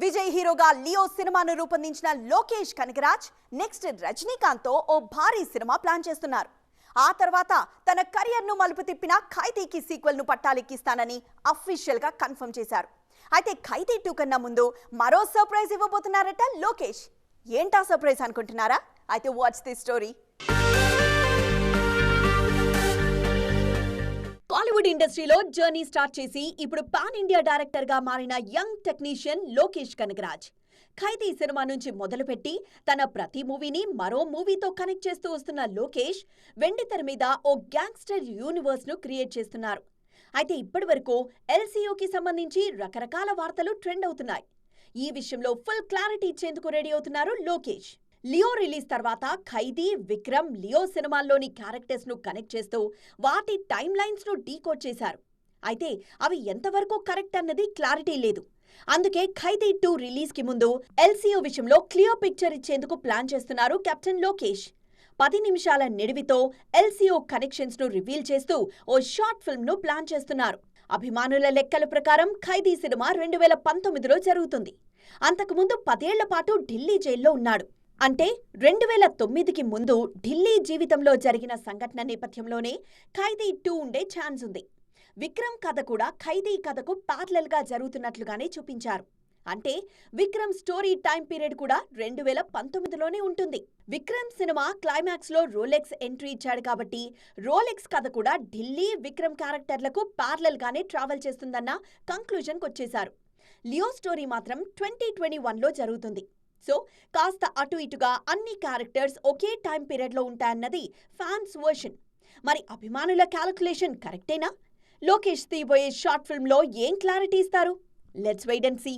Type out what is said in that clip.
విజయ్ హీరోగా లియో సినిమాను రూపొందించిన లోకేష్ కనకరాజ్ నెక్స్ట్ రజనీకాంత్తో ఓ భారీ సినిమా ప్లాన్ చేస్తున్నారు. ఆ తర్వాత తన కెరియర్ను మలుపు తిప్పిన ఖైదీకి సీక్వెల్ను పట్టాలెక్కిస్తానని అఫీషియల్గా కన్ఫర్మ్ చేశారు. అయితే ఖైదీ టూ కన్నా ముందు మరో సర్ప్రైజ్ ఇవ్వబోతున్నారట లోకేష్. ఏంటా సర్ప్రైజ్ అనుకుంటున్నారా? అయితే వాచ్ ది స్టోరీ ఇండస్ట్రీలో జర్నీ స్టార్ట్ చేసి ఇప్పుడు పాన్ ఇండియా డైరెక్టర్గా మారిన young technician Lokesh Kanagaraj. Khaidi cinema నుంచి మొదలుపెట్టి తన ప్రతి మూవీని మరో మూవీతో కనెక్ట్ చేస్తూ వస్తున్న లోకేష్ వెండితెర మీద ఓ గ్యాంగ్స్టర్ యూనివర్స్ను క్రియేట్ చేస్తున్నారు. అయితే ఇప్పటి వరకు ఎల్సీఓకి సంబంధించి రకరకాల వార్తలు ట్రెండ్ అవుతున్నాయి. ఈ విషయంలో ఫుల్ క్లారిటీ ఇచ్చేందుకు రెడీ అవుతున్నారు లోకేష్. లియో రిలీజ్ తర్వాత ఖైదీ విక్రమ్ లియో సినిమాల్లోని క్యారెక్టర్స్ను కనెక్ట్ చేస్తూ వాటి టైమ్ లైన్స్ను డీకోడ్ చేశారు. అయితే అవి ఎంతవరకు కరెక్ట్ అన్నది క్లారిటీ లేదు. అందుకే ఖైదీ టూ రిలీజ్కి ముందు ఎల్సీఓ విషయంలో క్లియర్ పిక్చర్ ఇచ్చేందుకు ప్లాన్ చేస్తున్నారు కెప్టెన్ లోకేష్. పది నిమిషాల నిడివితో ఎల్సీఓ కనెక్షన్స్ను రివీల్ చేస్తూ ఓ షార్ట్ ఫిల్మ్ను ప్లాన్ చేస్తున్నారు. అభిమానుల లెక్కల ప్రకారం ఖైదీ సినిమా రెండు వేల పంతొమ్మిదిలో జరుగుతుంది. అంతకుముందు పదేళ్ళ పాటు ఢిల్లీ జైల్లో ఉన్నాడు. అంటే రెండు వేల తొమ్మిదికి ముందు ఢిల్లీ జీవితంలో జరిగిన సంఘటన నేపథ్యంలోనే ఖైదీ టూ ఉండే ఛాన్స్ ఉంది. విక్రమ్ కథ కూడా ఖైదీ కథకు ప్యారలల్గా జరుగుతున్నట్లుగానే చూపించారు. అంటే విక్రమ్ స్టోరీ టైం పీరియడ్ కూడా రెండు వేల పంతొమ్మిదిలోనే ఉంటుంది. విక్రమ్ సినిమా క్లైమాక్స్లో రోలెక్స్ ఎంట్రీ ఇచ్చాడు కాబట్టి రోలెక్స్ కథ కూడా ఢిల్లీ విక్రమ్ క్యారెక్టర్లకు ప్యారలల్ గానే ట్రావెల్ చేస్తుందన్న కంక్లూజన్కి వచ్చేశారు లియో స్టోరీ మాత్రం ట్వంటీ ట్వంటీ వన్లో జరుగుతుంది. సో కాస్త అటు ఇటుగా అన్ని క్యారెక్టర్స్ ఒకే టైం పీరియడ్లో ఉంటాయన్నది ఫ్యాన్స్ వర్షన్. మరి అభిమానుల క్యాలిక్యులేషన్ కరెక్టేనా? లోకేష్ తీయబోయే షార్ట్ ఫిల్మ్లో ఏం క్లారిటీ ఇస్తారు? Let's wait and see.